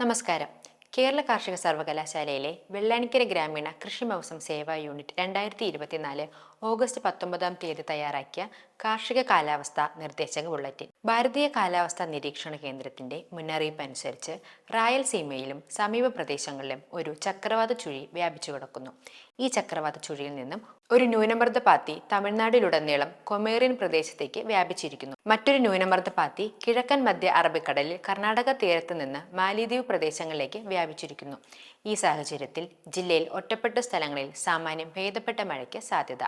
നമസ്കാരം. കേരള കാർഷിക സർവകലാശാലയിലെ വെള്ളാനിക്കര ഗ്രാമീണ കൃഷി മൗസം സേവാ യൂണിറ്റ് രണ്ടായിരത്തി ഇരുപത്തിനാല് ഓഗസ്റ്റ് പത്തൊമ്പതാം തീയതി തയ്യാറാക്കിയ കാർഷിക കാലാവസ്ഥ നിർദ്ദേശക ബുള്ളറ്റിൻ. ഭാരതീയ കാലാവസ്ഥാ നിരീക്ഷണ കേന്ദ്രത്തിന്റെ മുന്നറിയിപ്പ് അനുസരിച്ച് റായൽസീമയിലും സമീപ പ്രദേശങ്ങളിലും ഒരു ചക്രവാത ചുഴി വ്യാപിച്ചു കിടക്കുന്നു. ഈ ചക്രവാത ചുഴിയിൽ നിന്നും ഒരു ന്യൂനമർദ്ദ പാത്തി തമിഴ്നാടിലുടനീളം കൊമേറിയൻ പ്രദേശത്തേക്ക് വ്യാപിച്ചിരിക്കുന്നു. മറ്റൊരു ന്യൂനമർദ്ദ പാത്തി കിഴക്കൻ മധ്യ അറബിക്കടലിൽ കർണാടക തീരത്ത് നിന്ന് മാലിദ്വീപ് പ്രദേശങ്ങളിലേക്ക് വ്യാപിച്ചിരിക്കുന്നു. ഈ സാഹചര്യത്തിൽ ജില്ലയിൽ ഒറ്റപ്പെട്ട സ്ഥലങ്ങളിൽ സാമാന്യം ഭേദപ്പെട്ട മഴയ്ക്ക് സാധ്യത.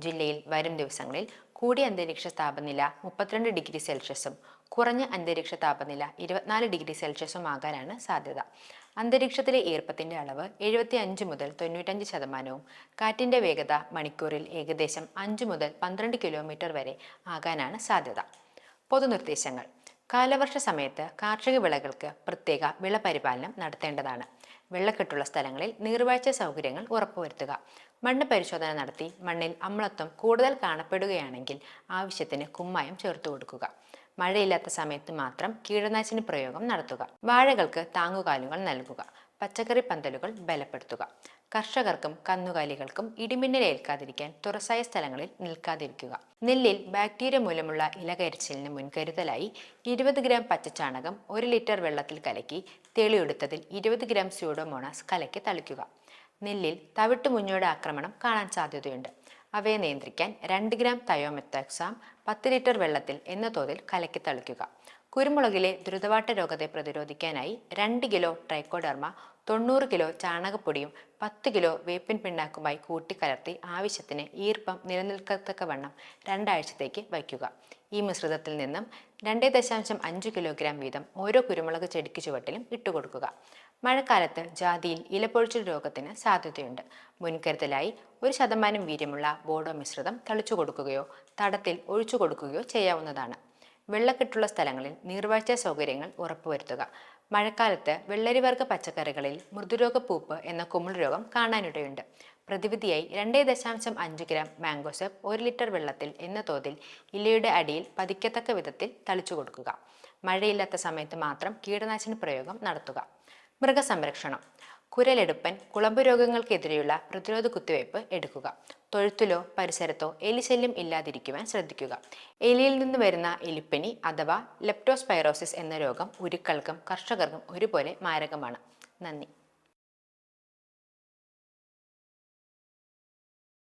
ജില്ലയിൽ വരും ദിവസങ്ങളിൽ കൂടിയ അന്തരീക്ഷ താപനില മുപ്പത്തിരണ്ട് ഡിഗ്രി സെൽഷ്യസും കുറഞ്ഞ അന്തരീക്ഷ താപനില ഇരുപത്തിനാല് ഡിഗ്രി സെൽഷ്യസും ആകാനാണ് സാധ്യത. അന്തരീക്ഷത്തിലെ ഈർപ്പത്തിന്റെ അളവ് എഴുപത്തി അഞ്ച് മുതൽ തൊണ്ണൂറ്റഞ്ച് ശതമാനവും കാറ്റിന്റെ വേഗത മണിക്കൂറിൽ ഏകദേശം അഞ്ച് മുതൽ പന്ത്രണ്ട് കിലോമീറ്റർ വരെ ആകാനാണ് സാധ്യത. പൊതുനിർദ്ദേശങ്ങൾ. കാലവർഷ സമയത്ത് കാർഷിക വിളകൾക്ക് പ്രത്യേക വിള പരിപാലനം നടത്തേണ്ടതാണ്. വെള്ളക്കെട്ടുള്ള സ്ഥലങ്ങളിൽ നീർവാഴ്ച സൗകര്യങ്ങൾ ഉറപ്പുവരുത്തുക. മണ്ണ് പരിശോധന നടത്തി മണ്ണിൽ അമ്ലത്വം കൂടുതൽ കാണപ്പെടുകയാണെങ്കിൽ ആവശ്യത്തിന് കുമ്മായം ചേർത്തു കൊടുക്കുക. മഴയില്ലാത്ത സമയത്ത് മാത്രം കീടനാശിനി പ്രയോഗം നടത്തുക. വാഴകൾക്ക് താങ്ങുകാലുകൾ നൽകുക. പച്ചക്കറി പന്തലുകൾ ബലപ്പെടുത്തുക. കർഷകർക്കും കന്നുകാലികൾക്കും ഇടിമിന്നലേൽക്കാതിരിക്കാൻ തുറസായ സ്ഥലങ്ങളിൽ നിൽക്കാതിരിക്കുക. നെല്ലിൽ ബാക്ടീരിയ മൂലമുള്ള ഇലകരിച്ചിലിന് മുൻകരുതലായി ഇരുപത് ഗ്രാം പച്ചച്ചാണകം ഒരു ലിറ്റർ വെള്ളത്തിൽ കലക്കി തെളിയെടുത്തതിൽ ഇരുപത് ഗ്രാം സ്യൂഡോമോണാസ് കലക്കി തളിക്കുക. നെല്ലിൽ തവിട്ട് മുഞ്ഞയുടെ ആക്രമണം കാണാൻ സാധ്യതയുണ്ട്. അവയെ നിയന്ത്രിക്കാൻ രണ്ട് ഗ്രാം തയോമെത്താക്സാം പത്ത് ലിറ്റർ വെള്ളത്തിൽ എന്ന തോതിൽ കലക്കി തളിക്കുക. കുരുമുളകിലെ ദ്രുതവാട്ട രോഗത്തെ പ്രതിരോധിക്കാനായി രണ്ട് കിലോ ട്രൈക്കോഡർമ തൊണ്ണൂറ് കിലോ ചാണകപ്പൊടിയും പത്ത് കിലോ വേപ്പിൻ പിണ്ണാക്കുമായി കൂട്ടിക്കലർത്തി ആവശ്യത്തിന് ഈർപ്പം നിലനിൽക്കത്തക്ക വണ്ണം രണ്ടാഴ്ചത്തേക്ക് വയ്ക്കുക. ഈ മിശ്രിതത്തിൽ നിന്നും രണ്ട് ദശാംശം അഞ്ച് കിലോഗ്രാം വീതം ഓരോ കുരുമുളക് ചെടിക്ക് ചുവട്ടിലും ഇട്ടുകൊടുക്കുക. മഴക്കാലത്ത് ജാതിയിൽ ഇലപ്പൊഴിച്ചിൽ രോഗത്തിന് സാധ്യതയുണ്ട്. മുൻകരുതലായി ഒരു ശതമാനം വീര്യമുള്ള ബോഡോ മിശ്രിതം തളിച്ചു കൊടുക്കുകയോ തടത്തിൽ ഒഴിച്ചു കൊടുക്കുകയോ ചെയ്യാവുന്നതാണ്. വെള്ളക്കെട്ടുള്ള സ്ഥലങ്ങളിൽ നീർവാഴ്ച സൗകര്യങ്ങൾ ഉറപ്പുവരുത്തുക. മഴക്കാലത്ത് വെള്ളരിവർഗ പച്ചക്കറികളിൽ മൃദുരോഗ പൂപ്പ് എന്ന കുമിൾ രോഗം കാണാനിടയുണ്ട്. പ്രതിവിധിയായി രണ്ടേ ദശാംശം അഞ്ച് ഗ്രാം മാംഗോസെപ്പ് ഒരു ലിറ്റർ വെള്ളത്തിൽ എന്ന തോതിൽ ഇലയുടെ അടിയിൽ പതിക്കത്തക്ക വിധത്തിൽ തളിച്ചു കൊടുക്കുക. മഴയില്ലാത്ത സമയത്ത് മാത്രം കീടനാശിനി പ്രയോഗം നടത്തുക. മൃഗസംരക്ഷണം. കുരലെടുപ്പൻ കുളമ്പ് രോഗങ്ങൾക്കെതിരെയുള്ള പ്രതിരോധ കുത്തിവയ്പ് എടുക്കുക. തൊഴുത്തിലോ പരിസരത്തോ എലിശല്യം ഇല്ലാതിരിക്കുവാൻ ശ്രദ്ധിക്കുക. എലിയിൽ നിന്ന് വരുന്ന എലിപ്പനി അഥവാ ലെപ്റ്റോസ്പൈറോസിസ് എന്ന രോഗം ഉരുക്കൾക്കും കർഷകർക്കും ഒരുപോലെ മാരകമാണ്. നന്ദി.